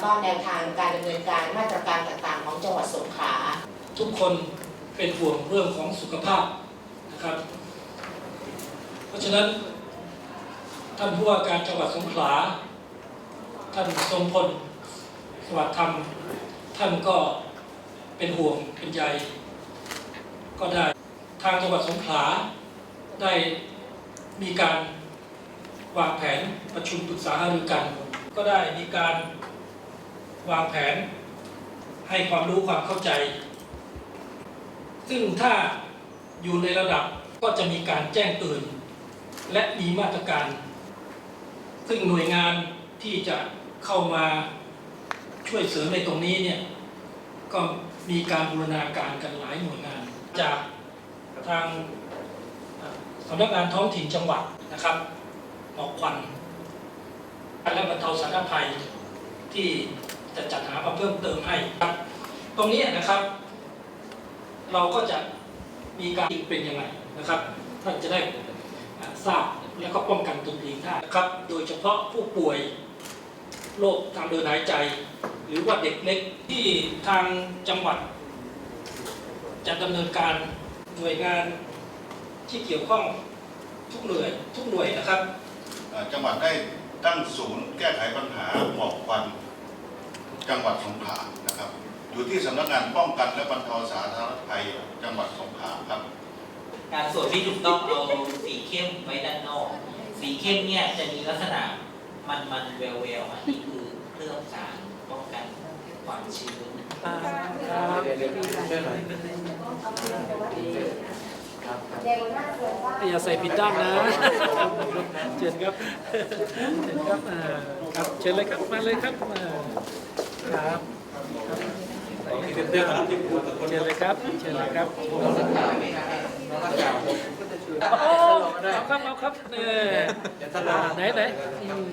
แล้วก็แนวทางการดำเนินการมาตรการต่างๆ ของจังหวัดสงขลาทุกคนเป็นห่วงเรื่องของสุขภาพนะครับ เพราะฉะนั้น ท่านผู้ว่าการจังหวัดสงขลา ท่านทรงพลสวัสดิ์ธรรม ท่านก็เป็นห่วงเป็นใยก็ได้ทางจังหวัดสงขลาได้มีการวางแผนประชุมปรึกษาหารือกัน ก็ได้มีการ วางแผนให้ความรู้ความเข้าใจ ซึ่งถ้าอยู่ในระดับก็จะมีการแจ้งเตือนและมีมาตรการ ซึ่งหน่วยงานที่จะเข้ามาช่วยเสริมในตรงนี้เนี่ยก็มีการบูรณาการกันหลายหน่วยงาน จากทางสำนักงานท้องถิ่นจังหวัดนะครับหมอกควันและบรรเทาสาธารณภัยที่ จะจัดหามาเพิ่มเติมให้ครับตรงนี้นะครับ เราก็จะมีการเป็นยังไงนะครับท่านจะได้ทราบแล้วก็ป้องกันตนเองได้นะครับ โดยเฉพาะผู้ป่วยโรคทางเดินหายใจ หรือว่าเด็กเล็กที่ทางจังหวัด จะดำเนินการหน่วยงานที่เกี่ยวข้องทุกหน่วยทุกหน่วยนะครับ จังหวัดได้ตั้งศูนย์แก้ไขปัญหาหมอกควัน จังหวัดสงขลานะครับ อยู่ที่สำนักงานป้องกันและบรรเทาสาธารณภัยจังหวัดสงขลาครับ การสวดที่ถูกต้องเอาสีเข้มไว้ด้านนอก สีเข้มเนี่ยจะมีลักษณะมันมันๆแววแววๆอันนี้คือเครื่องสารป้องกันความชื้นอย่าใส่ผิดด้านนะ เชิญครับ เชิญครับอ่าครับ เชิญเลยครับ มาเลยครับอ่า ครับใส่เสื้อครับเชิญเลยครับเชิญเลยครับโอ้เอาครับเอาครับเนี่ยอ่าไหนไหนอืม